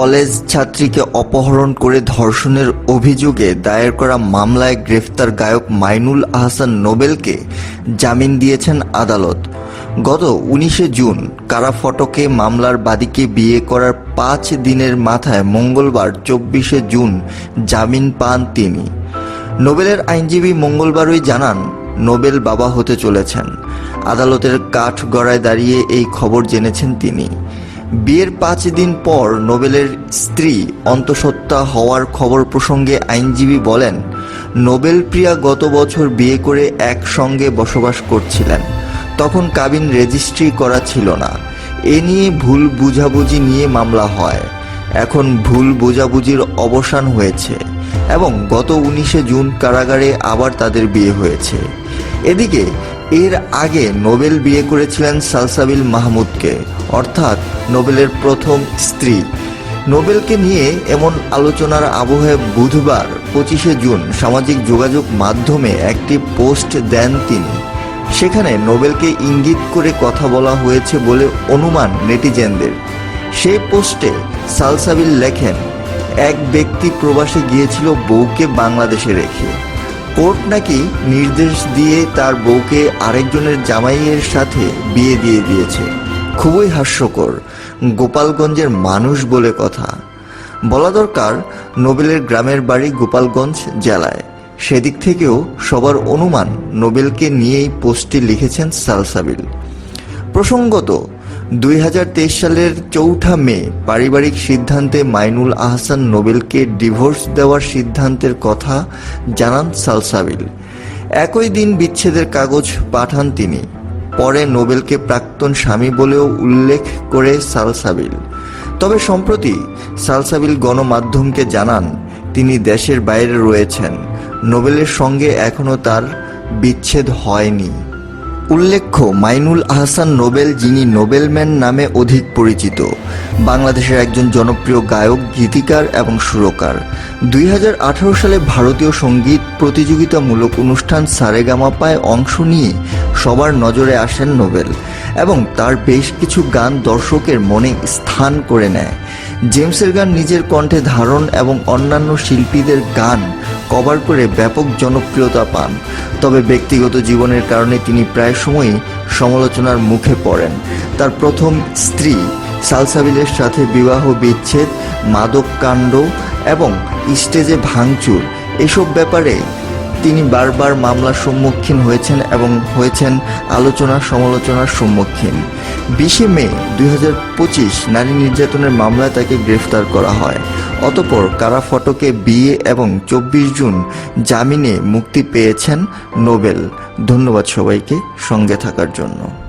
College ছাত্রীকে অপহরণ করে ধর্ষণের অভিযোগে দায়ের করা মামলায় গ্রেফতার গায়ক মাইনুল আহসান নোবেলকে জামিন দিয়েছেন আদালত। গত উনিশে জুন কারা ফটকে মামলার বাদীকে বিয়ে করার পাঁচ দিনের মাথায় মঙ্গলবার চব্বিশে জুন জামিন পান তিনি। নোবেলের আইনজীবী মঙ্গলবারই জানান, নোবেল বাবা হতে চলেছেন। আদালতের কাঠ গড়ায় দাঁড়িয়ে এই খবর জেনেছেন তিনি। বিয়ের পাঁচ দিন পর নোবেলের স্ত্রী অন্তঃসত্ত্বা হওয়ার খবর প্রসঙ্গে আইনজীবী বলেন, নোবেল প্রিয়া গত বছর বিয়ে করে একসঙ্গে বসবাস করছিলেন। তখন কাবিন রেজিস্ট্রি করা ছিল না। এ নিয়ে ভুল বুঝাবুঝি নিয়ে মামলা হয়। এখন ভুল বোঝাবুঝির অবসান হয়েছে এবং গত উনিশে জুন কারাগারে আবার তাদের বিয়ে হয়েছে। এদিকে এর আগে নোবেল বিয়ে করেছিলেন সালসাবিল মাহমুদকে, অর্থাৎ নোবেলের প্রথম স্ত্রী। নোবেলকে নিয়ে এমন আলোচনার আবহে বুধবার পঁচিশে জুন সামাজিক যোগাযোগ মাধ্যমে একটি পোস্ট দেন তিনি। সেখানে নোবেলকে ইঙ্গিত করে কথা বলা হয়েছে বলে অনুমান নেটিজেনদের। সেই পোস্টে সালসাবিল লেখেন, এক ব্যক্তি প্রবাসে গিয়েছিল বউকে বাংলাদেশে রেখে। কোর্ট নাকি নির্দেশ দিয়ে তার বউকে আরেকজনের জামাইয়ের সাথে বিয়ে দিয়ে দিয়েছে? খুবই হাস্যকর। গোপালগঞ্জের মানুষ বলে কথা। বলা দরকার, নোবেলের গ্রামের বাড়ি গোপালগঞ্জ জেলায়। সেদিক থেকেও সবার অনুমান নোবেলকে নিয়েই পোস্টটি লিখেছেন সালসাবিল। প্রসঙ্গত দুই হাজার তেইশ সালের চৌঠা মে পারিবারিক সিদ্ধান্তে মাইনুল আহসান নোবেলকে ডিভোর্স দেওয়ার সিদ্ধান্তের কথা জানান সালসাবিল। একই দিন বিচ্ছেদের কাগজ পাঠান তিনি। পরে নোবেলকে প্রাক্তন স্বামী বলেও উল্লেখ করে সালসাবিল। তবে সম্প্রতি সালসাবিল গণমাধ্যমকে জানান, তিনি দেশের বাইরে রয়েছেন। নোবেলের সঙ্গে এখনও তার বিচ্ছেদ হয়নি। উল্লেখ্য, মাইনুল আহসান নোবেল যিনি নোবেলম্যান নামে অধিক পরিচিত। বাংলাদেশের একজন জনপ্রিয় গায়ক, গীতিকার এবং সুরকার। দুই হাজার আঠারো সালে ভারতীয় সংগীত প্রতিযোগিতামূলক অনুষ্ঠান সারেগামাপায় অংশ নিয়ে সবার নজরে আসেন নোবেল এবং তার বেশ কিছু গান দর্শকের মনে স্থান করে নেয়। জেমসের গান নিজের কণ্ঠে ধারণ এবং অন্যান্য শিল্পীদের গান কভার করে ব্যাপক জনপ্রিয়তা পান। তবে ব্যক্তিগত জীবনের কারণে তিনি প্রায় সময়ই সমালোচনার মুখে পড়েন। তার প্রথম স্ত্রী সালসাবিলের সাথে বিবাহ বিচ্ছেদ, মাদক কাণ্ড এবং স্টেজে ভাঙচুর, এসব ব্যাপারে তিনি বারবার মামলার সম্মুখীন হয়েছেন এবং হয়েছেন আলোচনা সমালোচনার সম্মুখীন। বিশে মে দুই হাজার পঁচিশ নারী নির্যাতনের মামলায় তাকে গ্রেফতার করা হয়। অতপর কারা ফটকে বিয়ে এবং চব্বিশ জুন জামিনে মুক্তি পেয়েছেন নোবেল? ধন্যবাদ সবাইকে সঙ্গে থাকার জন্য।